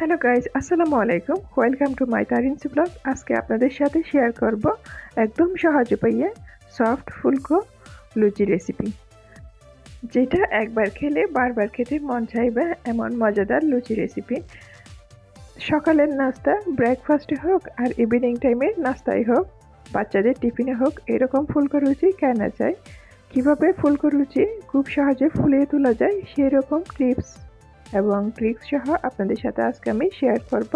Hello guys আসসালামু আলাইকুম। Welcome to my তারিনসি ব্লগ আজকে আপনাদের সাথে শেয়ার করব একদম সহজ উপায়ে সফট ফুলকো লুচি রেসিপি যেটা একবার খেলে বারবার খেতে মন চাইবে এমন মজাদার লুচি রেসিপি সকালের নাস্তা ব্রেকফাস্টে হোক আর ইভিনিং টাইমে নাস্তায় হোক, বাচ্চাদের টিফিনে হোক, এরকম ফুলকো লুচি কেনা যায় কীভাবে ফুলকো লুচি খুব সহজে ফুলিয়ে তোলা যায় সেই রকম টিপস এবং ট্রিক্স সহ আপনাদের সাথে আজকে আমি শেয়ার করব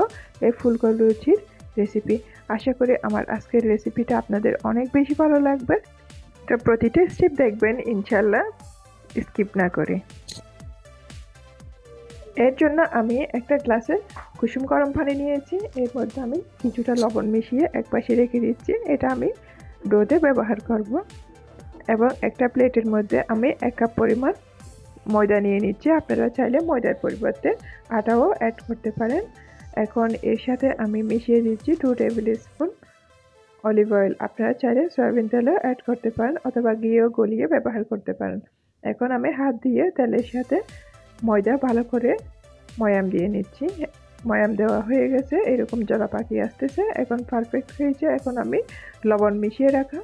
এই ফুলকো লুচির রেসিপি আশা করি আমার আজকের রেসিপিটা আপনাদের অনেক বেশি ভালো লাগবে। তো প্রতিটা স্টেপ দেখবেন ইনশাল্লাহ স্কিপ না করে। এর জন্য আমি একটা গ্লাসে কুসুম গরম পানি নিয়েছি। এর মধ্যে আমি কিছুটা লবণ মিশিয়ে এক পাশে রেখে দিচ্ছি। এটা আমি ডোতে ব্যবহার করব। এবং একটা প্লেটের মধ্যে আমি এক কাপ পরিমাণ ময়দা নিয়ে নিচ্ছি, আপনারা চাইলে ময়দার পরিবর্তে আটাও অ্যাড করতে পারেন। এখন এর সাথে আমি মিশিয়ে দিচ্ছি two tablespoon olive oil আপনারা চাইলে সয়াবিন তেলও অ্যাড করতে পারেন অথবা ঘিও গলিয়ে ব্যবহার করতে পারেন। এখন আমি হাত দিয়ে তেলের সাথে ময়দা ভালো করে ময়াম দিয়ে নিচ্ছি। ময়াম দেওয়া হয়ে গেছে, এরকম জলা পাখি আসতেছে, এখন পারফেক্ট হয়েছে। এখন আমি লবণ মিশিয়ে রাখা,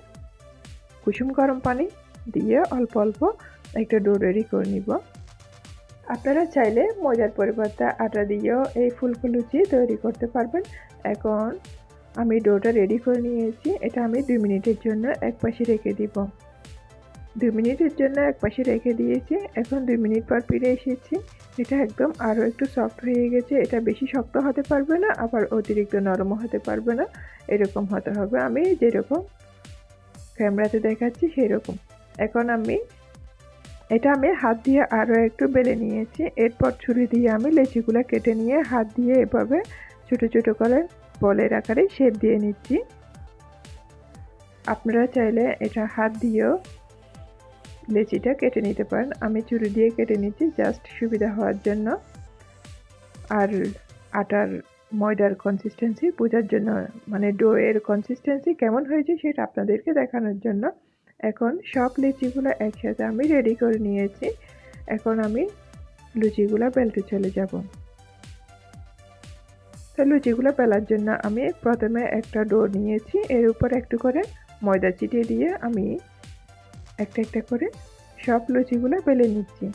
কুসুম গরম পানি দিয়ে অল্প অল্প একটা ডো রেডি করে নিব। আপনারা চাইলে ময়দার পরিবর্তে আটা দিয়েও এই ফুলকো লুচি তৈরি করতে পারবেন। এখন আমি ডোটা রেডি করে নিয়েছি। এটা আমি দুই মিনিটের জন্য এক পাশে রেখে দিব। দুই মিনিটের জন্য এক পাশে রেখে দিয়েছি। এখন দুই মিনিট পর ফিরে এসেছি। এটা একদম আরও একটু সফট হয়ে গেছে। এটা বেশি শক্ত হতে পারবে না, আবার অতিরিক্ত নরমও হতে পারবে না। এরকম হতে হবে। আমি যেরকম ক্যামেরাতে দেখাচ্ছি সেই রকম এখন আমি এটা আমি হাত দিয়ে আরও একটু বেলে নিয়েছি। এরপর ছুরি দিয়ে আমি লেচিগুলো কেটে নিয়ে হাত দিয়ে এভাবে ছোটো ছোটো করে বলের আকারে শেপ দিয়ে নিচ্ছি। আপনারা চাইলে এটা হাত দিয়েও লেচিটা কেটে নিতে পারেন। আমি ছুরি দিয়ে কেটে নিচ্ছি জাস্ট সুবিধা হওয়ার জন্য। আর আটার ময়দার কনসিস্টেন্সি বোঝার জন্য মানে ডোয়ের কনসিস্টেন্সি কেমন হয়েছে সেটা আপনাদেরকে দেখানোর জন্য। এখন সব লিচিগুলো একসাথে আমি রেডি করে নিয়েছি। এখন আমি লুচিগুলো বেলতে চলে যাব। তো লুচিগুলো বেলার জন্য আমি প্রথমে একটা ডো নিয়েছি, এর উপর একটু করে ময়দা চিটিয়ে দিয়ে আমি একটা একটা করে সব লুচিগুলো বেলে নিচ্ছি।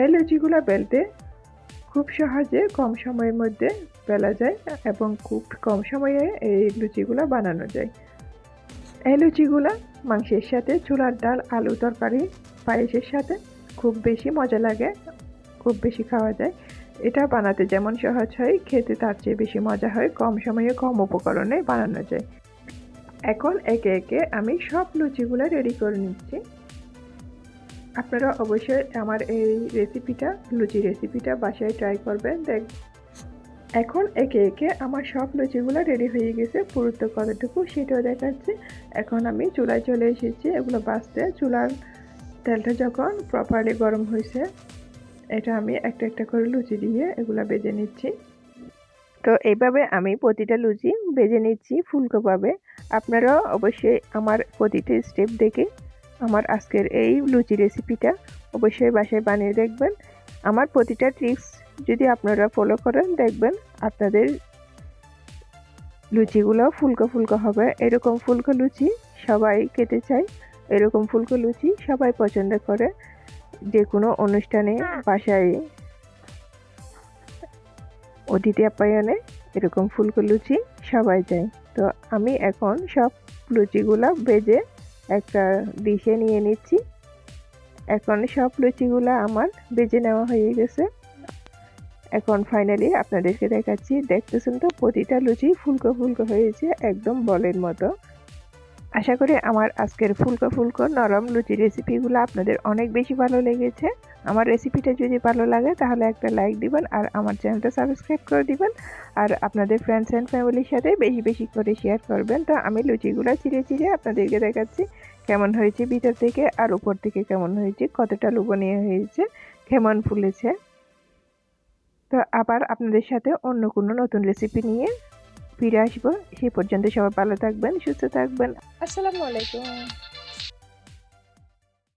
এই লুচিগুলো বেলতে খুব সহজে কম সময়ের মধ্যে বেলা যায় এবং খুব কম সময়ে এই লুচিগুলো বানানো যায়। এই লুচিগুলো মাংসের সাথে চুলার ডাল, আলু তরকারি, পায়েসের সাথে খুব বেশি মজা লাগে, খুব বেশি খাওয়া যায়। এটা বানাতে যেমন সহজ হয়, খেতে তার চেয়ে বেশি মজা হয়, কম সময়ে কম উপকরণে বানানো যায়। এখন একে একে আমি সব লুচিগুলো রেডি করে নিচ্ছি। আপনারা অবশ্যই আমার এই রেসিপিটা লুচি রেসিপিটা বাসায় ট্রাই করবেন। দেখ এখন একে একে আমার সব লুচিগুলো রেডি হয়ে গেছে, পুরুত্ব কতটুকু সেটাও দেখাচ্ছে। এখন আমি চুলায় চলে এসেছি, এগুলো বাঁচতে। চুলার তেলটা যখন প্রপারলি গরম হয়েছে, এটা আমি একটা একটা করে লুচি দিয়ে এগুলো বেজে নিচ্ছি। তো এইভাবে আমি প্রতিটা লুচি বেজে নিচ্ছি ফুলকোভাবে। আপনারাও অবশ্যই আমার প্রতিটা স্টেপ দেখে আমার আজকের এই লুচি রেসিপিটা অবশ্যই বাসায় বানিয়ে দেখবেন। আমার প্রতিটা ট্রিক্স যদি আপনারা ফলো করেন, দেখবেন আপনাদের লুচিগুলো ফুলকো ফুলকো হবে। এরকম ফুলকো লুচি সবাই খেতে চায়। এরকম ফুলকো লুচি সবাই পছন্দ করে। যে কোনো অনুষ্ঠানে বাসায় অতিথি আপ্যায়নে এরকম ফুলকো লুচি সবাই চায়। তো আমি এখন সব লুচিগুলো বেজে একটা ডিশে নিয়ে নিচ্ছি। এখন সব লুচিগুলো আমার বেজে নেওয়া হয়ে গেছে। এখন ফাইনালি আপনাদেরকে দেখাচ্ছি দেখতেছেন তো প্রতিটা লুচি ফুলকো ফুলকো হয়েছে একদম বলের মতো। আশা করি আমার আজকের ফুলকো ফুলকো নরম লুচি রেসিপিগুলো আপনাদের অনেক বেশি ভালো লেগেছে। আমার রেসিপিটা যদি ভালো লাগে তাহলে একটা লাইক দিবেন আর আমার চ্যানেলটা সাবস্ক্রাইব করে দিবেন আর আপনাদের ফ্রেন্ডস অ্যান্ড ফ্যামিলির সাথে বেশি বেশি করে শেয়ার করবেন। তো আমি লুচিগুলো চিড়ে চিড়ে আপনাদেরকে দেখাচ্ছি, কেমন হয়েছে ভিতর থেকে আর উপর থেকে কেমন হয়েছে, কতটা লুবনীয় হয়েছে, কেমন ফুলেছে। তো আবার আপনাদের সাথে অন্য কোনো নতুন রেসিপি নিয়ে ফিরে আসব। সেই পর্যন্ত সবাই ভালো থাকবেন, সুস্থ থাকবেন। আসসালামু আলাইকুম।